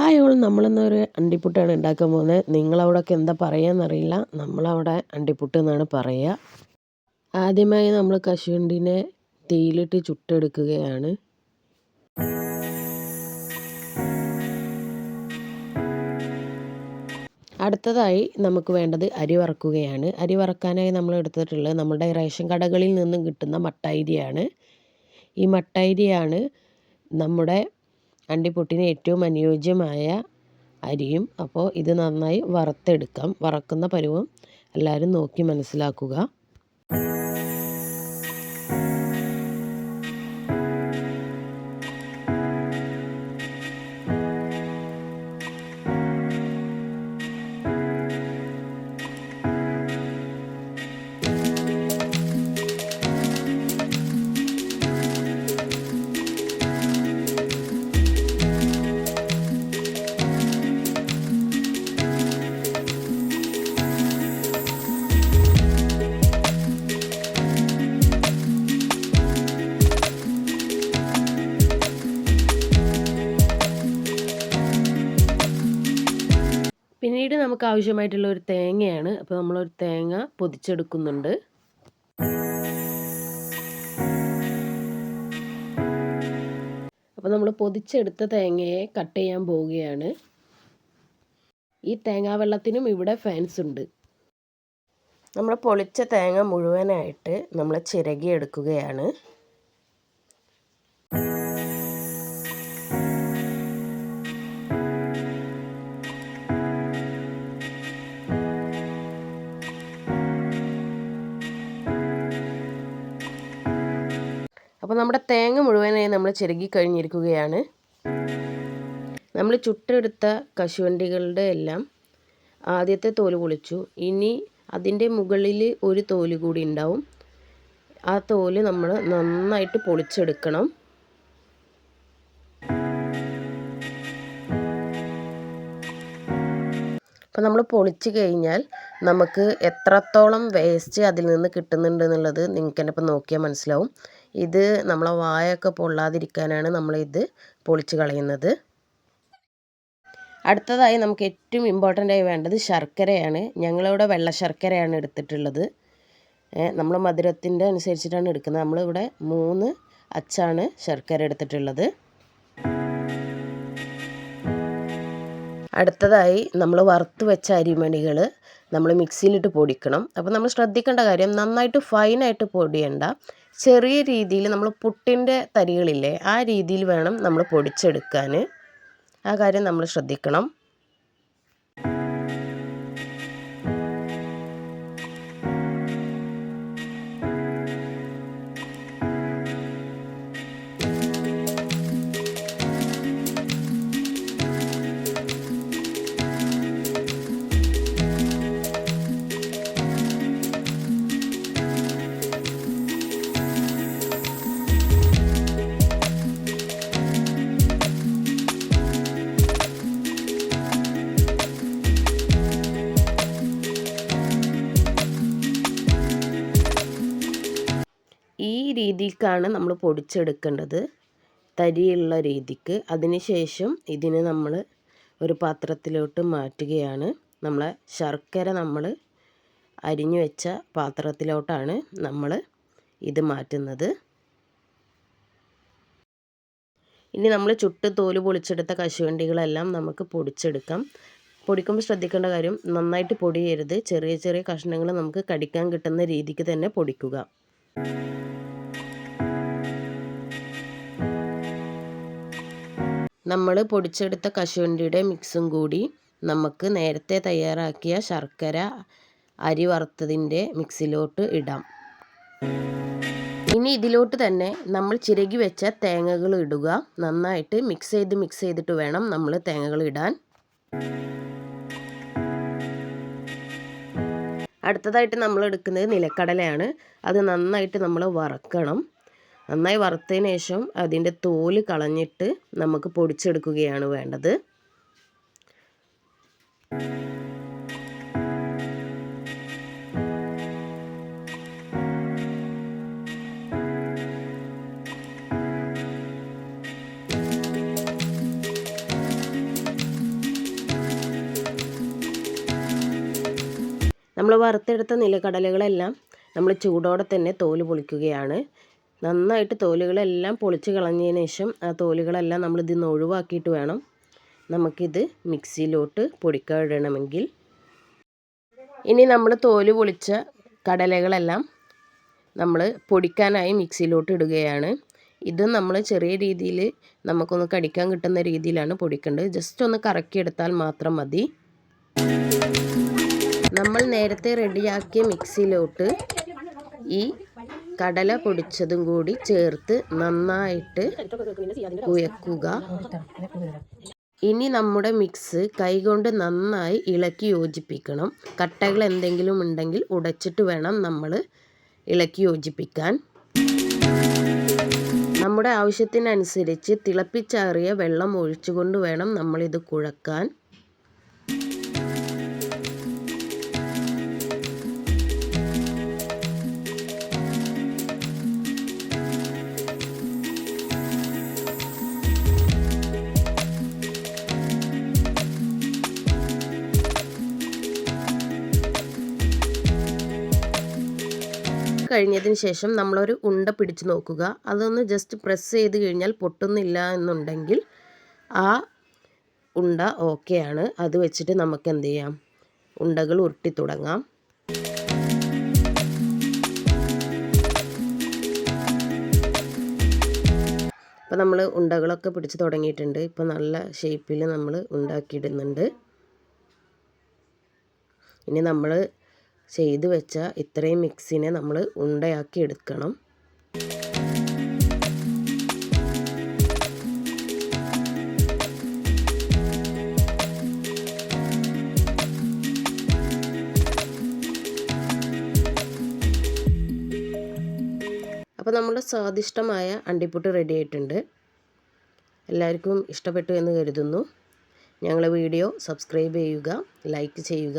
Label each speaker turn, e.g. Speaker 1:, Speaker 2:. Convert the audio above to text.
Speaker 1: Hi all നമ്മളിന്നൊരു അണ്ടിപ്പുട്ടാണ് ഉണ്ടാക്കാൻ പോകുന്നത്. നിങ്ങളവിടെയൊക്കെ എന്താ പറയുകയെന്നറിയില്ല നമ്മളവിടെ അണ്ടിപ്പുട്ട് എന്നാണ് പറയുക ആദ്യമായി നമ്മൾ കശുവണ്ടിനെ തീയിലിട്ട് ചുട്ടെടുക്കുകയാണ്. അടുത്തതായി നമുക്ക് വേണ്ടത് അരി വറക്കുകയാണ്. അരി വറക്കാനായി നമ്മൾ എടുത്തിട്ടുള്ളത് നമ്മുടെ റേഷൻ കടകളിൽ നിന്നും കിട്ടുന്ന മട്ട ഈ മട്ട നമ്മുടെ അണ്ടിപ്പുട്ടിന് ഏറ്റവും അനുയോജ്യമായ അരിയും. അപ്പോൾ ഇത് നന്നായി വറുത്തെടുക്കാം. വറക്കുന്ന പരുവം എല്ലാവരും നോക്കി മനസ്സിലാക്കുക. നമുക്ക് ആവശ്യമായിട്ടുള്ള ഒരു തേങ്ങയാണ്. അപ്പോൾ നമ്മളൊരു തേങ്ങ പൊതിച്ചെടുക്കുന്നുണ്ട്. അപ്പോൾ നമ്മൾ പൊതിച്ചെടുത്ത തേങ്ങയെ കട്ട് ചെയ്യാൻ പോവുകയാണ്. ഈ തേങ്ങാ വെള്ളത്തിനും ഇവിടെ ഫാൻസ് ഉണ്ട്. നമ്മൾ പൊളിച്ച തേങ്ങ മുഴുവനായിട്ട് നമ്മൾ ചിരകി എടുക്കുകയാണ് അപ്പോൾ നമ്മുടെ തേങ്ങ മുഴുവനായി നമ്മൾ ചിരകി കഴിഞ്ഞിരിക്കുകയാണ്. നമ്മൾ ചുട്ടെടുത്ത കശുവണ്ടികളുടെ എല്ലാം ആദ്യത്തെ തോൽ പൊളിച്ചു. ഇനി അതിന്റെ മുകളിൽ ഒരു തോൽ കൂടി ഉണ്ടാവും. ആ തോൽ നമ്മൾ നന്നായിട്ട് പൊളിച്ചെടുക്കണം. അപ്പോൾ നമ്മൾ പൊളിച്ച് കഴിഞ്ഞാൽ നമുക്ക് എത്രത്തോളം വേസ്റ്റ് അതിൽ നിന്ന് കിട്ടുന്നുണ്ട് എന്നുള്ളത് നിങ്ങൾക്ക് തന്നെ ഇപ്പോൾ നോക്കിയാൽ മനസ്സിലാവും. ഇത് നമ്മളെ വായൊക്കെ പൊള്ളാതിരിക്കാനാണ് നമ്മളിത് പൊളിച്ച് കളയുന്നത്. അടുത്തതായി നമുക്ക് ഏറ്റവും ഇമ്പോർട്ടന്റ് ആയി വേണ്ടത് ശർക്കരയാണ്. ഞങ്ങളിവിടെ വെള്ള ശർക്കരയാണ് എടുത്തിട്ടുള്ളത്. നമ്മൾ മധുരത്തിന്റെ അനുസരിച്ചിട്ടാണ് എടുക്കുന്നത്. നമ്മളിവിടെ മൂന്ന് അച്ചാണ് ശർക്കര എടുത്തിട്ടുള്ളത്. അടുത്തതായി നമ്മൾ വറുത്ത് വെച്ച അരിമണികൾ നമ്മൾ മിക്സിയിലിട്ട് പൊടിക്കണം. അപ്പോൾ നമ്മൾ ശ്രദ്ധിക്കേണ്ട കാര്യം നന്നായിട്ട് ഫൈനായിട്ട് പൊടിയണ്ട. ചെറിയ രീതിയിൽ നമ്മൾ പുട്ടിന്റെ തരികളില്ലേ ആ രീതിയിൽ വേണം നമ്മൾ പൊടിച്ചെടുക്കാൻ ആ കാര്യം നമ്മൾ ശ്രദ്ധിക്കണം. രീതിക്കാണ് നമ്മൾ പൊടിച്ചെടുക്കേണ്ടത്. തരിയുള്ള രീതിക്ക്. അതിനുശേഷം ഇതിനെ നമ്മൾ ഒരു പാത്രത്തിലോട്ട് മാറ്റുകയാണ്. നമ്മളെ ശർക്കര നമ്മൾ അരിഞ്ഞു വെച്ച പാത്രത്തിലോട്ടാണ് നമ്മൾ ഇത് മാറ്റുന്നത്. ഇനി നമ്മൾ ചുട്ട് തോൽ പൊളിച്ചെടുത്ത കശുവണ്ടികളെല്ലാം നമുക്ക് പൊടിച്ചെടുക്കാം. പൊടിക്കുമ്പോൾ ശ്രദ്ധിക്കേണ്ട കാര്യം നന്നായിട്ട് പൊടിയരുത്. ചെറിയ ചെറിയ കഷ്ണങ്ങൾ നമുക്ക് കടിക്കാൻ കിട്ടുന്ന രീതിക്ക് തന്നെ പൊടിക്കുക. നമ്മൾ പൊടിച്ചെടുത്ത കശുവണ്ടിയുടെ മിക്സും കൂടി നമുക്ക് നേരത്തെ തയ്യാറാക്കിയ ശർക്കര അരി വറുത്തതിന്റെ മിക്സിലോട്ട് ഇടാം. ഇനി ഇതിലോട്ട് തന്നെ നമ്മൾ ചിരകി വെച്ച തേങ്ങകൾ ഇടുക. നന്നായിട്ട് മിക്സ് ചെയ്ത് മിക്സ് ചെയ്തിട്ട് വേണം നമ്മൾ തേങ്ങകൾ ഇടാൻ. അടുത്തതായിട്ട് നമ്മൾ എടുക്കുന്നത് നിലക്കടലയാണ്. അത് നന്നായിട്ട് നമ്മൾ വറക്കണം. നന്നായി വറുത്തതിന് ശേഷം അതിന്റെ തോൽ കളഞ്ഞിട്ട് നമുക്ക് പൊടിച്ചെടുക്കുകയാണ് വേണ്ടത്. നമ്മൾ വറുത്തെടുത്ത നിലക്കടലകളെല്ലാം നമ്മൾ ചൂടോടെ തന്നെ തോൽ പൊളിക്കുകയാണ്. നന്നായിട്ട് തോലുകളെല്ലാം പൊളിച്ച് കളഞ്ഞതിന് ശേഷം ആ തോലുകളെല്ലാം നമ്മൾ ഇതിൽ നിന്ന് ഒഴിവാക്കിയിട്ട് വേണം നമുക്കിത് മിക്സിയിലോട്ട് പൊടിക്കാൻ ഇടണമെങ്കിൽ ഇനി നമ്മൾ തോൽ പൊളിച്ച കടലകളെല്ലാം നമ്മൾ പൊടിക്കാനായി മിക്സിയിലോട്ട് ഇടുകയാണ്. ഇത് നമ്മൾ ചെറിയ രീതിയിൽ നമുക്കൊന്ന് കടിക്കാൻ കിട്ടുന്ന രീതിയിലാണ് പൊടിക്കേണ്ടത്. ജസ്റ്റ് ഒന്ന് കറക്കിയെടുത്താൽ മാത്രം മതി. നമ്മൾ നേരത്തെ റെഡിയാക്കിയ മിക്സിയിലോട്ട് ഈ കടല പൊടിച്ചതും കൂടി ചേർത്ത് നന്നായിട്ട് കുഴക്കുക. ഇനി നമ്മുടെ മിക്സ് കൈകൊണ്ട് നന്നായി ഇളക്കി യോജിപ്പിക്കണം. കട്ടകൾ എന്തെങ്കിലും ഉണ്ടെങ്കിൽ ഉടച്ചിട്ട് വേണം നമ്മൾ ഇളക്കി യോജിപ്പിക്കാൻ. നമ്മുടെ ആവശ്യത്തിനനുസരിച്ച് തിളപ്പിച്ചാറിയ വെള്ളം ഒഴിച്ചുകൊണ്ട് വേണം നമ്മളിത് കുഴക്കാൻ. കഴിഞ്ഞതിന് ശേഷം നമ്മളൊരു ഉണ്ട പിടിച്ച് നോക്കുക. അതൊന്ന് ജസ്റ്റ് പ്രസ് ചെയ്ത് കഴിഞ്ഞാൽ പൊട്ടുന്നില്ല എന്നുണ്ടെങ്കിൽ ആ ഉണ്ട ആണ്. അത് വെച്ചിട്ട് നമുക്ക് എന്ത് ചെയ്യാം? ഉണ്ടകൾ ഉരുട്ടി തുടങ്ങാം. അപ്പോൾ നമ്മൾ ഉണ്ടകളൊക്കെ പിടിച്ച് തുടങ്ങിയിട്ടുണ്ട്. ഇപ്പോൾ നല്ല ഷേപ്പിൽ നമ്മൾ ഉണ്ടാക്കിയിടുന്നുണ്ട്. ഇനി നമ്മൾ ചെയ്ത് വെച്ച ഇത്രയും മിക്സിനെ നമ്മൾ ഉണ്ടയാക്കി എടുക്കണം. അപ്പോൾ നമ്മുടെ സ്വാദിഷ്ടമായ അണ്ടിപ്പുട്ട് റെഡി ആയിട്ടുണ്ട്. എല്ലാവർക്കും ഇഷ്ടപ്പെട്ടു എന്ന് കരുതുന്നു. ഞങ്ങളെ വീഡിയോ സബ്സ്ക്രൈബ് ചെയ്യുക ലൈക്ക് ചെയ്യുക